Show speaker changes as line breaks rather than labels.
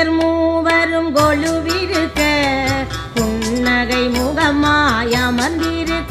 நேர் மூவரும் கொலுவிருக்க புன்னகை முகமாய் அமர்ந்திருக்க.